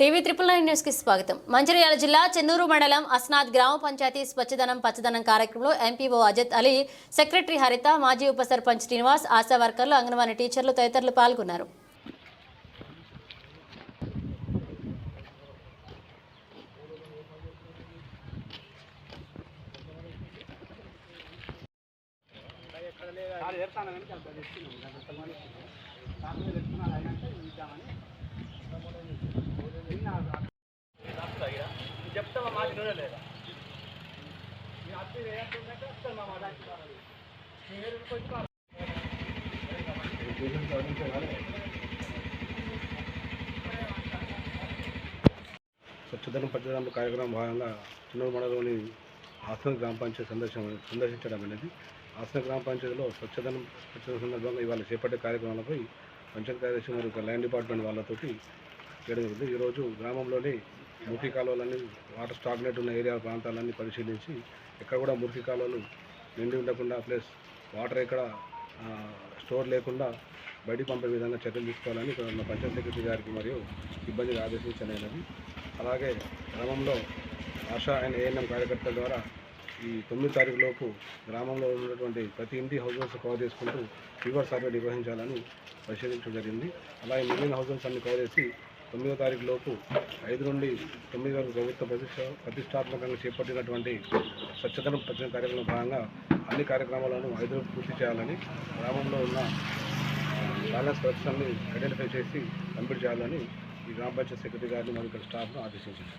TV triple nine న్యూస్కి స్వాగతం మంచిర్యాల జిల్లా చెన్నూరు మండలం అస్నాథ్ గ్రామ పంచాయతీ స్వచ్ఛదనం పచ్చదనం కార్యక్రమంలో ఎంపీఓ అజత్ అలీ సెక్రటరీ హరిత మాజీ ఉప సర్పంచ్ శ్రీనివాస్ ఆశా వర్కర్లు అంగన్వాడీ టీచర్లు తదితరులు పాల్గొన్నారు చెప్తామా స్వచ్ఛతను లేదా? పచ్చదనం కార్యక్రమం భాగంగా చిన్నూరు మండలంలోని ఆసన గ్రామ పంచాయతీ సందర్శన సందర్శించడం అనేది. ఆసన గ్రామ పంచాయతీలో స్వచ్ఛదనం పచ్చదనం సందర్భంగా ఇవాళ చేపట్టే కార్యక్రమాలపై పంచాయతీ కార్యదర్శి మరియు ల్యాండ్ డిపార్ట్మెంట్ వాళ్ళతోటి చేయడం జరిగింది. ఈరోజు గ్రామంలోని మురికి కాలువలన్నీ వాటర్ స్టాగ్నెట్ ఉన్న ఏరియా ప్రాంతాలన్నీ పరిశీలించి ఎక్కడ కూడా మురికి కాలువలు నిండి ఉండకుండా ప్లస్ వాటర్ ఎక్కడ స్టోర్ లేకుండా బయటికి పంపే విధంగా చర్యలు తీసుకోవాలని ఇక్కడ ఉన్న పంచాయత్ సెక్రటరీ గారికి మరియు సిబ్బందికి ఆదేశించలేనది అలాగే గ్రామంలో ఆశా అండ్ ఏఎన్ఎం కార్యకర్తల ద్వారా ఈ తొమ్మిది తారీఖు లోపు గ్రామంలో ఉన్నటువంటి ప్రతి ఇంటి హౌజెస్ కవర్ చేసుకుంటూ ఫీవర్ సర్వే నిర్వహించాలని పరిశీలించడం జరిగింది. అలాగే మిగిలిన హౌజెస్ అన్ని కవర్ చేసి తొమ్మిదో తారీఖు లోపు ఐదు నుండి తొమ్మిది వరకు ప్రభుత్వ ప్రతిష్ట ప్రతిష్టాత్మకంగా చేపట్టినటువంటి స్వచ్ఛతను ప్రచార కార్యక్రమం భాగంగా అన్ని కార్యక్రమాలను ఐదు రోజులు పూర్తి చేయాలని గ్రామంలో ఉన్న బ్యాలెన్స్ వర్క్స్ ఐడెంటిఫై చేసి కంప్లీట్ చేయాలని ఈ గ్రామ పంచాయతీ సెక్రటరీ గారిని మరియు ఇక్కడ స్టాఫ్ను ఆదేశించారు.